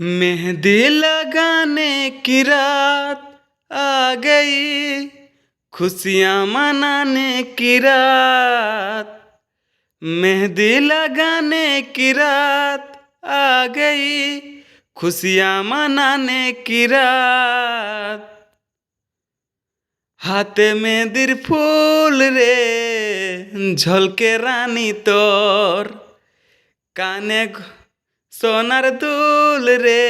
मेहंदी लगाने की रात आ गई, खुशियाँ मनाने की रात। मेहंदी लगाने की रात आ गई, खुशियाँ मनाने की रात। हाथे में फूल रे, झलके रानी तोर, काने সোনার দুল রে,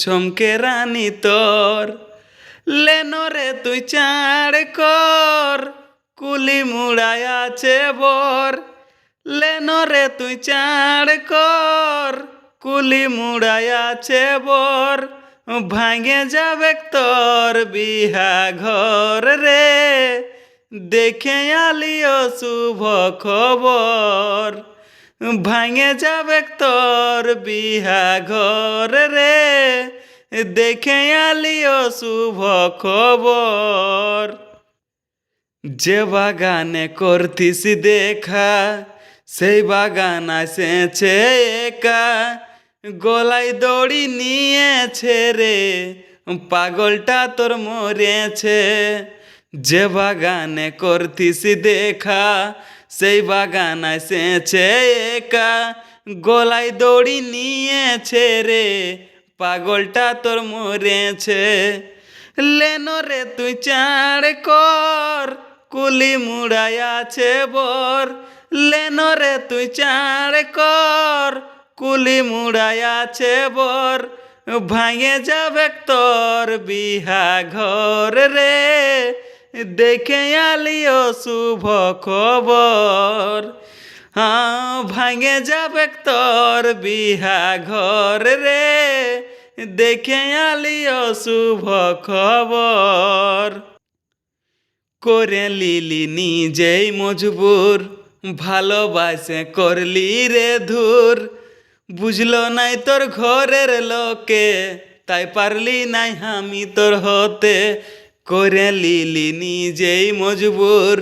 ঝমকে রানী তোর। লেনো রে, তুই চাড় কর, কুলি মুড়ায় আছে বর। লেনো রে, তুই চাড় কর, কুলি মুড়ায় আছে বর। ভাঙে যাবে তোর বিহা ঘর রে, দেখে আলিও শুভ খবর। ভাঙে যাবে তোর বিহা ঘর রে। দেখে আলিও শুভ খবর। যে বাগানে করতিস দেখা, সেই বাগান আসেছে একা। গলায় দড়ি নিয়েছে রে, পাগলটা তোর মরেছে। যে বাগানে করতিস দেখা, সেই বাগান আসেছে একা। গলায় দড়ি নিয়েছে রে, পাগলটা তোর মরেছে। লেনো রে, তুই চাড় কর, কুলি মুড়াই আছে বর। লেনো রে, তুই চাড় কর, কুলি মুড়াই আছে বর। ভাঙে যাবে তোর বিহা ঘর রে। দেখে আলিও শুভ খবর। হ্যাঁ ভাঙে যাবে তোর বিহা ঘর রে। দেখে আলিও শুভ খবর। করে লিলি নিজেই মজবুর, ভালোবাসে করলি রে ধুর। বুঝলো নাই তোর ঘরের লোকে, তাই পারলি নাই আমি তোর হতে। করে লিলি নিজেই মজবুর।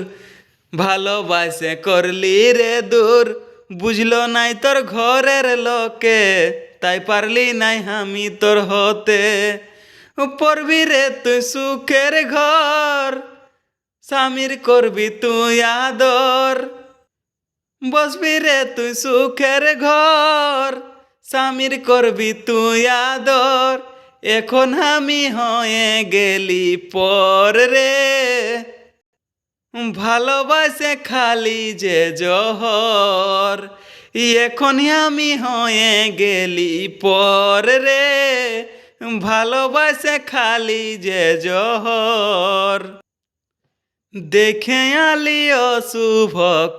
ভালোবাসে করলি রে দূর। বুঝলো নাই তোর ঘরের লোকে, তাই পারলি নাই আমি তোর হতে। পড়বি রে তুই সুখের ঘর, স্বামীর করবি তুই আদর। বসবি রে তুই সুখের ঘর, স্বামীর করবি তুই আদর। এখন আমি হয়ে গেলি পর রে। ভালোবাসে খালি যে জহর এখন আমি হয়ে গেলি পর রে। ভালোবাসে খালি যে জহর, দেখে আলিও শুভ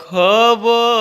খবর।